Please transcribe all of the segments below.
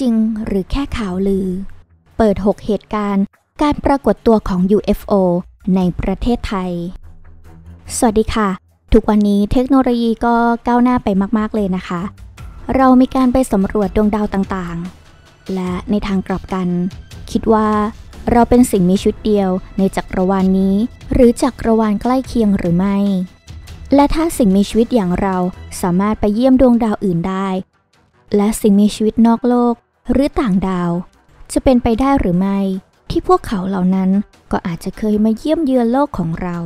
จริงหรือแค่ข่าวลือ เปิด 6 เหตุการณ์ การปรากฏตัวของ UFO ในประเทศไทย สวัสดีค่ะ ทุกวันนี้เทคโนโลยีก็ก้าวหน้าไปมาก ๆ เลยนะคะ เรามีการไปสำรวจดวงดาวต่างๆ และในทางกลับกัน คิดว่าเราเป็นสิ่งมีชุดเดียวในจักรวาลนนี้ หรือจักรวาลใกล้เคียงหรือไม่ และถ้าสิ่งมีชีวิตอย่างเราสามารถไปเยี่ยมดวงดาวอื่นได้ และสิ่งมีชีวิตนอกโลก หรือต่างดาว จะเป็นไปได้หรือไม่ ที่พวกเขาเหล่านั้นก็อาจจะเคยมาเยี่ยมเยือนโลกของเรา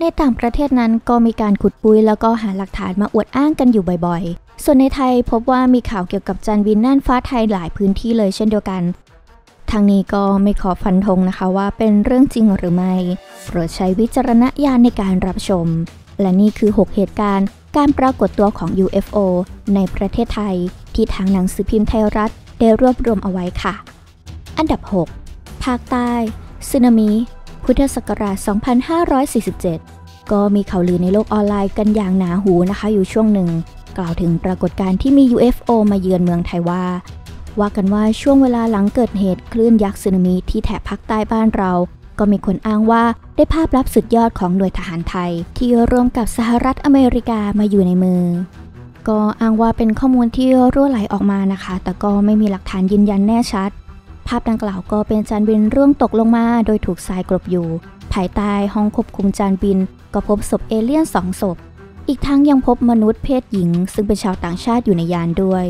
ในต่างประเทศนั้นก็มีการขุดปุยแล้วก็หาหลักฐานมาอวดอ้างกันอยู่บ่อยๆ ส่วนในไทยพบว่ามีข่าวเกี่ยวกับจานบินน่านฟ้าไทยหลายพื้นที่เลยเช่นเดียวกันทางนี้ก็ไม่ขอฟันธงนะคะว่าเป็นเรื่องจริงหรือไม่ โปรดใช้วิจารณญาณในการรับชม และนี่คือ 6 เหตุการณ์ การปรากฏตัวของ UFO ในประเทศไทย ที่ทางหนังสือพิมพ์ไทยรัฐได้รวบรวมเอาไว้ค่ะ อันดับ 6 ภาคใต้สึนามิ พุทธศักราช 2547 ก็มีข่าวลือในโลกออนไลน์กันอย่างหนาหูนะคะอยู่ช่วงหนึ่ง กล่าวถึงปรากฏการณ์ที่มี UFO มาเยือนเมืองไทยว่าว่ากันว่าช่วงเวลาหลังเกิดเหตุคลื่นยักษ์สึนามิที่แถบภาคใต้บ้านเรา ก็มีคนอ้างว่าได้ภาพลับสุดยอดของหน่วยทหารไทย ที่ร่วมกับสหรัฐอเมริกามาอยู่ในมือ ก็อ้างว่าเป็นข้อมูลที่รั่วไหลออกมานะคะ แต่ก็ไม่มีหลักฐานยืนยันแน่ชัด ภาพดังกล่าวก็เป็นจานบินร่วงตกลงมา โดยถูกทรายกลบอยู่ ภายใต้ห้องควบคุมจานบิน ก็พบศพเอเลี่ยนสองศพ อีกทั้งยังพบมนุษย์เพศหญิง ซึ่งเป็นชาวต่างชาติอยู่ในยานด้วย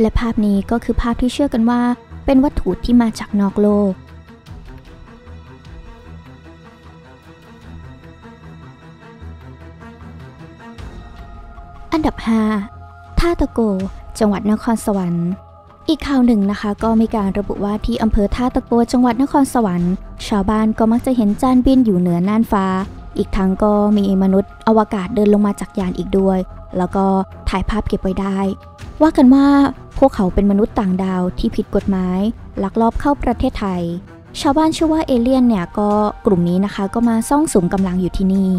และภาพนี้ก็คือภาพที่เชื่อกันว่า เป็นวัตถุที่มาจากนอกโลก นดับ 5 ท่าตะโก จังหวัดนครสวรรค์ อีกข่าวหนึ่งนะคะ ก็มีการระบุว่าที่อำเภอท่าตะโก จังหวัดนครสวรรค์ ชาวบ้านก็มักจะเห็นจานบินอยู่เหนือน่านฟ้า อีกทั้งก็มีมนุษย์ อวกาศเดินลงมาจากยานอีกด้วย แล้วก็ถ่ายภาพเก็บไว้ได้ ว่ากันว่าพวกเขาเป็นมนุษย์ต่างดาวที่ผิดกฎหมาย ลักลอบเข้าประเทศไทย ชาวบ้านเชื่อว่าเอเลี่ยนเนี่ยก็กลุ่มนี้นะคะก็มาซ่องสุมกำลังอยู่ที่นี่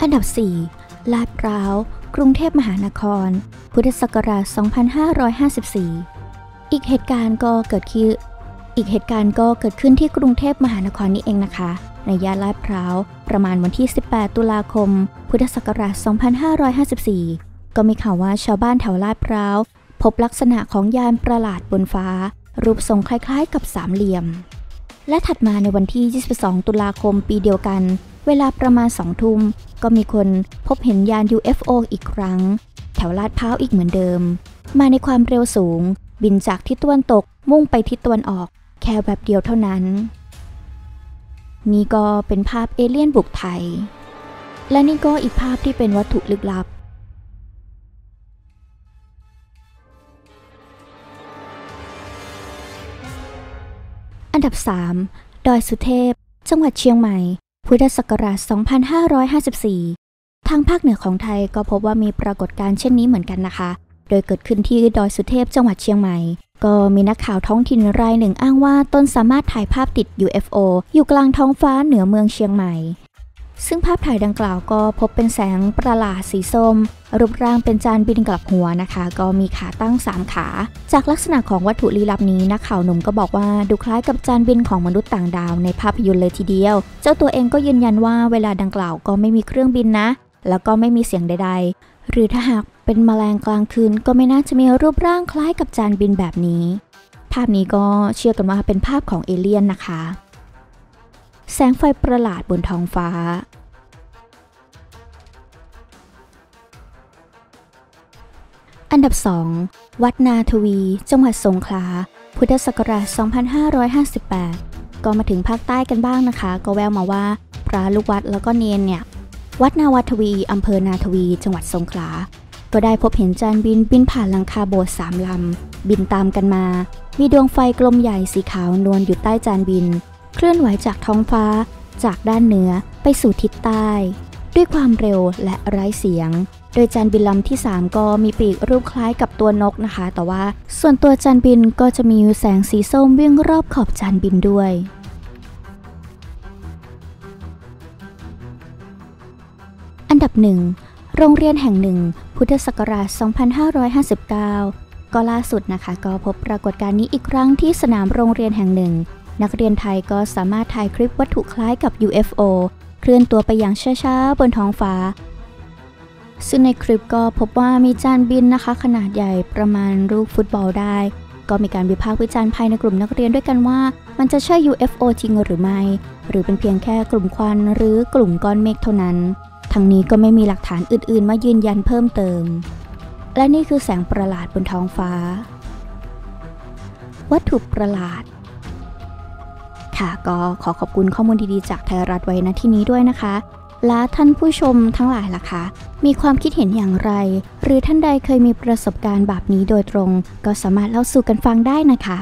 อันดับ 4 ลาดพร้าว กรุงเทพมหานคร พุทธศักราช 2554 อีกเหตุการณ์ก็เกิดขึ้นอีกเหตุการณ์ก็เกิดขึ้นที่กรุงเทพมหานครนี่เองนะคะ ในย่านลาดพร้าว ประมาณวันที่ 18 ตุลาคม พุทธศักราช 2554 ก็มีข่าวว่าชาวบ้านแถวลาดพร้าว พบลักษณะของยานประหลาดบนฟ้า รูปทรงคล้ายๆ กับสามเหลี่ยม และถัดมาในวันที่ 22 ตุลาคมปีเดียวกัน เวลาประมาณ 2 ทุ่ม ก็มีคนพบเห็นยาน UFO อีกครั้ง แถวลาดพร้าวอีกเหมือนเดิม มาในความเร็วสูง บินจากทิศตะวันตกมุ่งไปทิศตะวันออก แค่แบบเดียวเท่านั้น นี่ก็เป็นภาพเอเลี่ยนบุกไทย และนี่ก็อีกภาพที่เป็นวัตถุลึกลับอันดับ 3 ดอยสุเทพ จังหวัดเชียงใหม่ พุทธศักราช 2554 ทางภาคเหนือของไทยก็พบว่ามีปรากฏการณ์เช่นนี้เหมือนกันนะคะ โดยเกิดขึ้นที่ดอยสุเทพจังหวัดเชียงใหม่ ก็มีนักข่าวท้องถิ่นรายหนึ่งอ้างว่าตนสามารถถ่ายภาพติด UFO อยู่กลางท้องฟ้าเหนือเมืองเชียงใหม่ ซึ่งภาพถ่ายดังกล่าวก็พบเป็นแสงประหลาดสีส้ม รูปร่างเป็นจานบินกลับหัวนะคะ ก็มีขาตั้ง 3 ขา จากลักษณะของวัตถุลี้ลับนี้นักข่าวหนุ่มก็บอกว่าดูคล้ายกับจานบินของมนุษย์ต่างดาวในภาพยนตร์เลยทีเดียว เจ้าตัวเองก็ยืนยันว่าเวลาดังกล่าวก็ไม่มีเครื่องบินนะ แล้วก็ไม่มีเสียงใด ๆ หรือถ้าหากเป็นแมลงกลางคืนก็ไม่น่าจะมีรูปร่างคล้ายกับจานบินแบบนี้ ภาพนี้ก็เชื่อกันว่าเป็นภาพของเอเลี่ยนนะคะ แสงไฟประหลาดบนท้องฟ้า อันดับ 2 วัดนาทวี จังหวัดสงขลา พุทธศักราช 2558 ก็มาถึงภาคใต้กันบ้างนะคะ ก็แววมาว่า พระลูกวัดแล้วก็เนียนเนี่ย วัดนาวัทวี อำเภอนาทวี จังหวัดสงขลา ก็ได้พบเห็นจานบินบินผ่านหลังคาโบสถ์สามลำ บินตามกันมา มีดวงไฟกลมใหญ่สีขาวนวลอยู่ใต้จานบิน เคลื่อนไหวจากท้องฟ้า จากด้านเหนือไปสู่ทิศใต้ ด้วยความเร็วและไร้เสียง โดยจานบินลำที่ 3 ก็มีปีกรูปคล้ายกับตัวนกนะคะ แต่ว่าส่วนตัวจานบินก็จะมีแสงสีส้มวิ่งรอบขอบจานบินด้วยอันดับหนึ่งโรงเรียนแห่งหนึ่ง พุทธศักราช 2559 ก็ล่าสุดนะคะ ก็พบปรากฏการณ์นี้อีกครั้งที่สนามโรงเรียนแห่งหนึ่ง นักเรียนไทยก็สามารถถ่ายคลิปวัตถุคล้ายกับ UFO เคลื่อนตัวไปอย่างช้าๆ บนท้องฟ้า ซึ่งในคลิปก็พบว่ามีจานบินนะคะ ขนาดใหญ่ประมาณลูกฟุตบอลได้ ก็มีการวิพากษ์วิจารณ์ภายในกลุ่มนักเรียนด้วยกันว่า มันจะใช่ UFO จริงหรือไม่ หรือเป็นเพียงแค่กลุ่มควันหรือกลุ่มก้อนเมฆเท่านั้น ทั้งนี้ก็ไม่มีหลักฐานอื่นๆ มายืนยันเพิ่มเติม และนี่คือแสงประหลาดบนท้องฟ้า วัตถุประหลาด ค่ะ ก็ขอขอบคุณข้อมูลดีๆ จากไทยรัฐไว้ณที่นี้ด้วยนะคะ และท่านผู้ชมทั้งหลายล่ะคะ มีความคิดเห็นอย่างไร หรือท่านใดเคยมีประสบการณ์แบบนี้โดยตรง ก็สามารถเล่าสู่กันฟังได้นะคะ